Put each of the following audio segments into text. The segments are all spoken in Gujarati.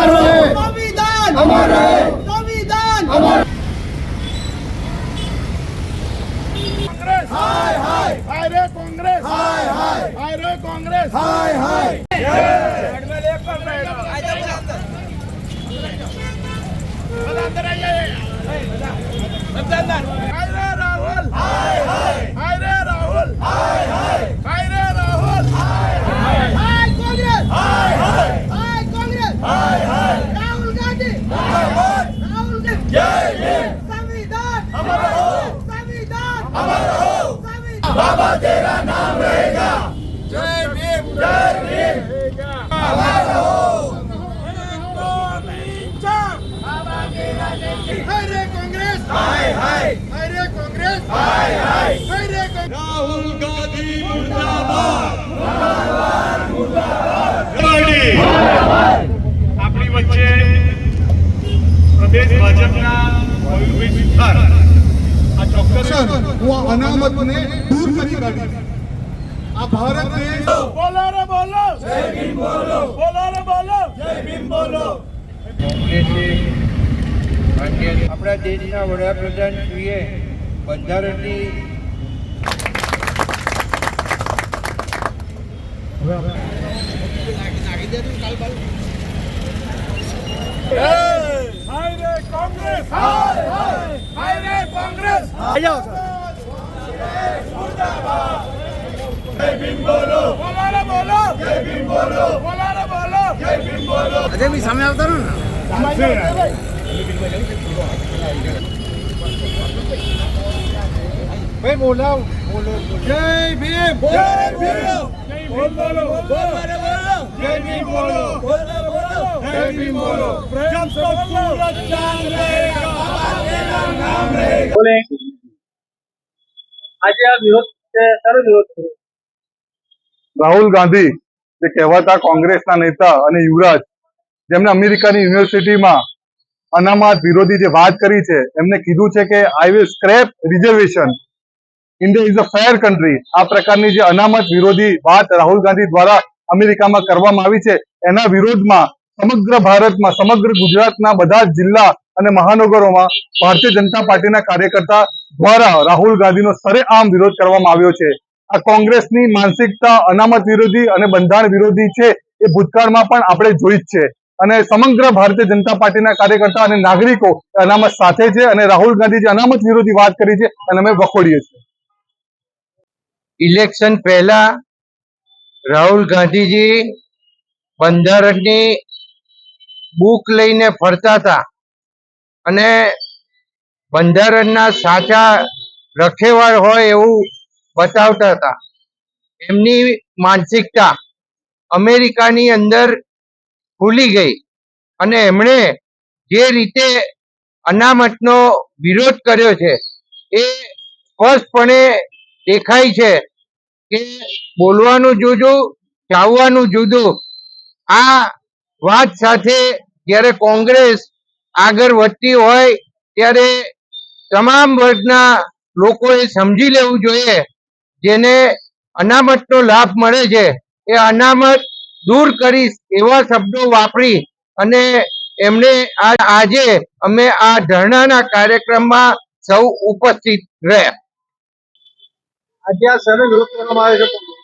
संविधान हमारा है संविधान हमारा कांग्रेस हाय हाय हाय रे कांग्रेस हाय हाय हाय रे कांग्रेस हाय हाय अंदर आइए अंदर बाबा तेरा नाम रहेगा जय भीम जय भीम अमर रहो हाय रे कांग्रेस हाय हाय हाय रे कांग्रेस हाय हाय हाय रे कांग्रेस राहुल गांधी मुर्दाबाद આપણી વચ્ચે પ્રદેશ ભાજપના મયુરભાઈ સુથાર આ ચોક્કસર હું આ અનામતને દૂર કરી કાઢી આ ભારત દેશ બોલો રે બોલો જય ભીમ બોલો બોલો રે બોલો જય ભીમ બોલો આપણા દેશના વડાપ્રધાન શ્રીએ બંધારણની હવે આપણે કાલ બાલ आ जाओ सर అదే మీ సమయం అవుతారు भाई बोला बोलो जय भीम जय भीम बोलो बोलो बोलो जय भीम बोलो बोलो बोलो जय भीम बोलो जब तक सूरज चांद रहेगा हमारे नाम रहेगा આજે આ વિરોધ છે વિરોધ કર્યો રાહુલ ગાંધી, જે કહેવાતા કોંગ્રેસના નેતા અને યુવરાજ, જેમણે અમેરિકાની યુનિવર્સિટીમાં અનામત વિરોધી જે વાત કરી છે, એમને કીધું છે કે I will scrap reservation India is a fair country આ પ્રકારની જે અનામત વિરોધી વાત રાહુલ ગાંધી દ્વારા અમેરિકામાં કરવામાં આવી છે, એના વિરોધમાં સમગ્ર ભારતમાં, સમગ્ર ગુજરાતના બધા જિલ્લા અને મહાનગરોમાં ભારતીય જનતા પાર્ટીના કાર્યકર્તા દ્વારા રાહુલ ગાંધીનો સરેઆમ વિરોધ કરવામાં આવ્યો છે. આ કોંગ્રેસની માનસિકતા, અનામત વિરોધી અને બંધારણ વિરોધી છે એ ભૂતકાળમાં પણ આપણે જોઈ જ છે. અને સમગ્ર ભારતીય જનતા પાર્ટીના કાર્યકર્તા અને નાગરિકો અનામત સાથે છે અને રાહુલ ગાંધી અનામત વિરોધી વાત કરી છે અને અમે વખોડીએ છીએ. ઇલેક્શન પહેલા રાહુલ ગાંધીજી બંધારણની બુક લઈને ફરતા હતા. અને બંધારણના સાચા રખેવાળ હોય એવું બતાવતા હતા. એમની માનસિકતા અમેરિકાની અંદર ખુલી ગઈ અને એમણે જે રીતે અનામતનો વિરોધ કર્યો છે એ સ્પષ્ટપણે દેખાય છે કે બોલવાનું જુદું, ચાવવાનું જુદું. આ વાત સાથે જ્યારે કોંગ્રેસ આગળ વધતી હોય ત્યારે તમામ વર્ગના લોકોએ સમજી લેવું જોઈએ જેને અનામતનો લાભ મળે છે. એ અનામત દૂર કરીશ એવા શબ્દો વાપરી અને એમને આ- આજે અમે આ ધરણાના કાર્યક્રમમાં સૌ ઉપસ્થિત રહ્યા. આજે આ શાનો વિરોધ કરવામાં આવે છે?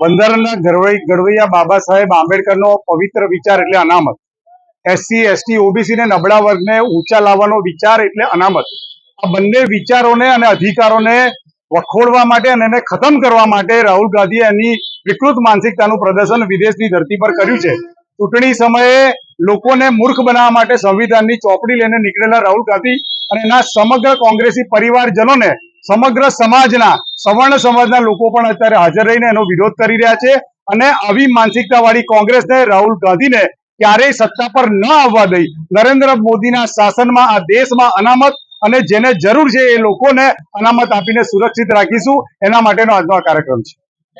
બંધારણના ઘડવૈયા બાબા સાહેબ આંબેડકરનો પવિત્ર વિચાર એટલે અનામત. એસસી, એસટી, ઓબીસી ને નબળા વર્ગને ઊંચા લાવવાનો વિચાર એટલે અનામત. આ બંને વિચારોને અને અધિકારોને વખોડવા માટે અને એને ખતમ કરવા માટે રાહુલ ગાંધીએ એની વિકૃત માનસિકતાનું પ્રદર્શન વિદેશની ધરતી પર કર્યું છે. ચૂંટણી સમયે લોકોને મૂર્ખ બનાવવા માટે સંવિધાનની ચોપડી લઈને નીકળેલા રાહુલ ગાંધી અને એના સમગ્ર કોંગ્રેસી પરિવારજનોને સમગ્ર સમાજના, સવર્ણ સમાજના લોકો પણ અત્યારે હાજર રહીને એનો વિરોધ કરી રહ્યા છે અને આવી માનસિકતાવાળી કોંગ્રેસને રાહુલ ગાંધીને ક્યારેય સત્તા પર ન આવવા દઈ. નરેન્દ્ર મોદીના શાસનમાં, આ દેશમાં અનામત અને જેને જરૂર છે એ લોકોને અનામત આપીને સુરક્ષિત રાખીશું. એના માટેનો આજનો આ કાર્યક્રમ છે.